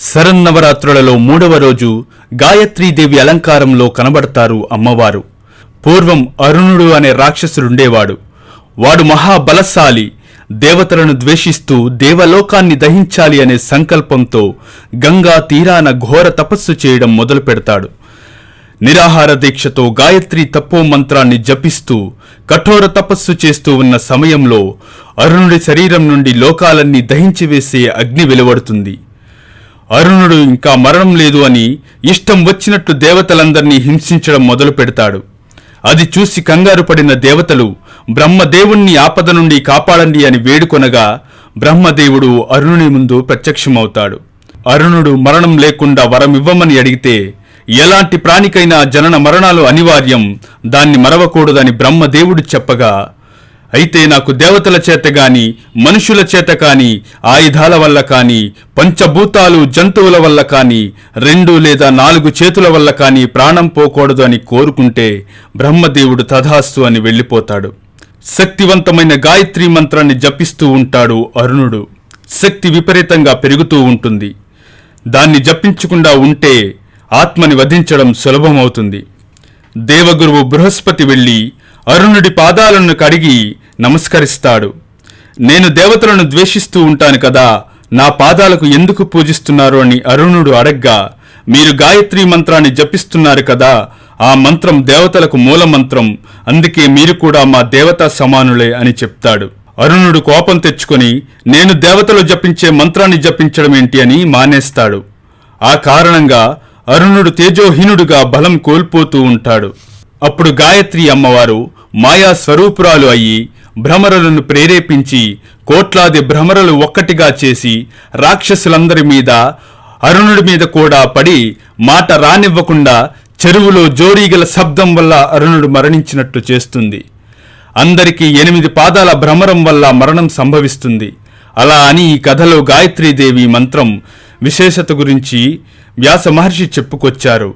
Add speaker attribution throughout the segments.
Speaker 1: శరన్నవరాత్రులలో మూడవ రోజు గాయత్రీదేవి అలంకారంలో కనబడతారు అమ్మవారు. పూర్వం అరుణుడు అనే రాక్షసుడుండేవాడు. వాడు మహాబలశాలి దేవతలను ద్వేషిస్తూ దేవలోకాన్ని దహించాలి అనే సంకల్పంతో గంగా తీరాన ఘోర తపస్సు చేయడం మొదలు పెడతాడు నిరాహార దీక్షతో గాయత్రి తపో మంత్రాన్ని జపిస్తూ కఠోర తపస్సు చేస్తూ ఉన్న సమయంలో అరుణుడి శరీరం నుండి లోకాలన్నీ దహించివేసే అగ్ని వెలువడుతుంది. అరుణుడు ఇంకా మరణం లేదు అని ఇష్టం వచ్చినట్టు దేవతలందరినీ హింసించడం మొదలు పెడతాడు. అది చూసి కంగారు పడిన దేవతలు బ్రహ్మదేవుణ్ణి ఆపద నుండి కాపాడండి అని వేడుకొనగా బ్రహ్మదేవుడు అరుణుని ముందు ప్రత్యక్షమవుతాడు. అరుణుడు మరణం లేకుండా వరం ఇవ్వమని అడిగితే ఎలాంటి ప్రాణికైనా జనన మరణాలు అనివార్యం. దాన్ని మరవకూడదని బ్రహ్మదేవుడు చెప్పగా అయితే నాకు దేవతల చేత గాని మనుషుల చేత కాని ఆయుధాల వల్ల కాని పంచభూతాలు జంతువుల వల్ల కాని రెండు లేదా నాలుగు చేతుల వల్ల కాని ప్రాణం పోకూడదు అని కోరుకుంటే బ్రహ్మదేవుడు తథాస్తు అని వెళ్ళిపోతాడు. శక్తివంతమైన గాయత్రి మంత్రాన్ని జపిస్తూ ఉంటాడు అరుణుడు. శక్తి విపరీతంగా పెరుగుతూ ఉంటుంది. దాన్ని జపించకుండా ఉంటే ఆత్మని వధించడం సులభమవుతుంది. దేవగురువు బృహస్పతి వెళ్ళి అరుణుడి పాదాలను కడిగి నమస్కరిస్తాడు. నేను దేవతలను ద్వేషిస్తూ ఉంటాను కదా నా పాదాలకు ఎందుకు పూజిస్తున్నారు అని అరుణుడు అడగ్గా మీరు గాయత్రి మంత్రాన్ని జపిస్తున్నారు కదా ఆ మంత్రం దేవతలకు మూల మంత్రం అందుకే మీరు కూడా మా దేవతా సమానులే అని చెప్తాడు. అరుణుడు కోపం తెచ్చుకొని నేను దేవతలు జపించే మంత్రాన్ని జపించడం ఏంటి అని మానేస్తాడు. ఆ కారణంగా అరుణుడు తేజోహీనుడుగా బలం కోల్పోతూ ఉంటాడు. అప్పుడు గాయత్రి అమ్మవారు మాయా స్వరూపురాలు అయి భ్రమరులను ప్రేరేపించి కోట్లాది భ్రమరలు ఒక్కటిగా చేసి రాక్షసులందరి మీద అరుణుడి మీద కూడా పడి మాట రానివ్వకుండా చెరువులో జోడీగల శబ్దం వల్ల అరుణుడు మరణించినట్టు చేస్తుంది. అందరికీ ఎనిమిది పాదాల భ్రమరం వల్ల మరణం సంభవిస్తుంది. అలా అని ఈ కథలో గాయత్రీదేవి మంత్రం విశేషత గురించి వ్యాస మహర్షి చెప్పుకొచ్చారు.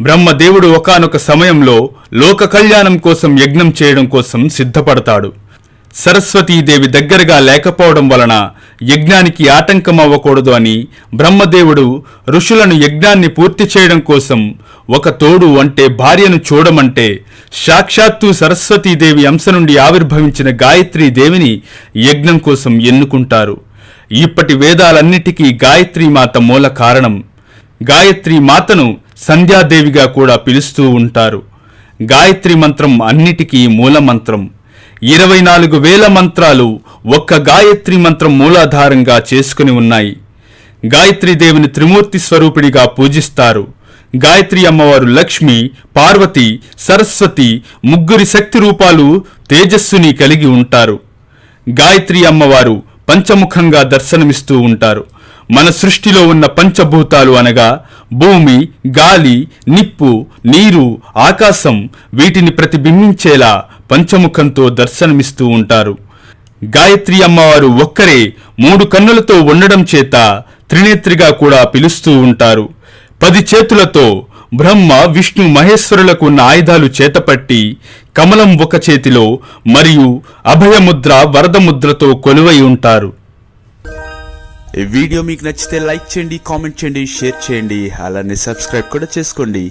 Speaker 1: బ్రహ్మదేవుడు ఒకానొక సమయంలో లోక కళ్యాణం కోసం యజ్ఞం చేయడం కోసం సిద్ధపడతాడు. సరస్వతీదేవి దగ్గరగా లేకపోవడం వలన యజ్ఞానికి ఆటంకం అవ్వకూడదు అని బ్రహ్మదేవుడు ఋషులను యజ్ఞాన్ని పూర్తి చేయడం కోసం ఒక తోడు అంటే భార్యను చూడమంటే సాక్షాత్తు సరస్వతీదేవి అంశ నుండి ఆవిర్భవించిన గాయత్రీ దేవిని యజ్ఞం కోసం ఎన్నుకుంటారు. ఇప్పటి వేదాలన్నిటికీ గాయత్రీ మాత మూల కారణం. గాయత్రీ మాతను సంధ్యాదేవిగా కూడా పిలుస్తూ ఉంటారు. గాయత్రి మంత్రం అన్నిటికీ మూల మంత్రం. ఇరవై నాలుగు వేల మంత్రాలు ఒక్క గాయత్రి మంత్రం మూలాధారంగా చేసుకుని ఉన్నాయి. గాయత్రి దేవిని త్రిమూర్తి స్వరూపిణిగా పూజిస్తారు. గాయత్రి అమ్మవారు లక్ష్మి పార్వతి సరస్వతి ముగ్గురి శక్తి రూపాలు తేజస్సుని కలిగి ఉంటారు. గాయత్రి అమ్మవారు పంచముఖంగా దర్శనమిస్తూ ఉంటారు. మన సృష్టిలో ఉన్న పంచభూతాలు అనగా భూమి గాలి నిప్పు నీరు ఆకాశం వీటిని ప్రతిబింబించేలా పంచముఖంతో దర్శనమిస్తూ ఉంటారు. గాయత్రి అమ్మవారు ఒక్కరే మూడు కన్నులతో ఉండడం చేత త్రినేత్రిగా కూడా పిలుస్తూ ఉంటారు. పది చేతులతో బ్రహ్మ విష్ణు మహేశ్వరులకు ఉన్న ఆయుధాలు చేతపట్టి కమలం ఒక చేతిలో మరియు అభయముద్ర వరదముద్రతో కొలువై ఉంటారు.
Speaker 2: ఈ వీడియో మీకు నచ్చితే లైక్ చేయండి కామెంట్ చేయండి షేర్ చేయండి అలానే సబ్స్క్రైబ్ కూడా చేసుకోండి.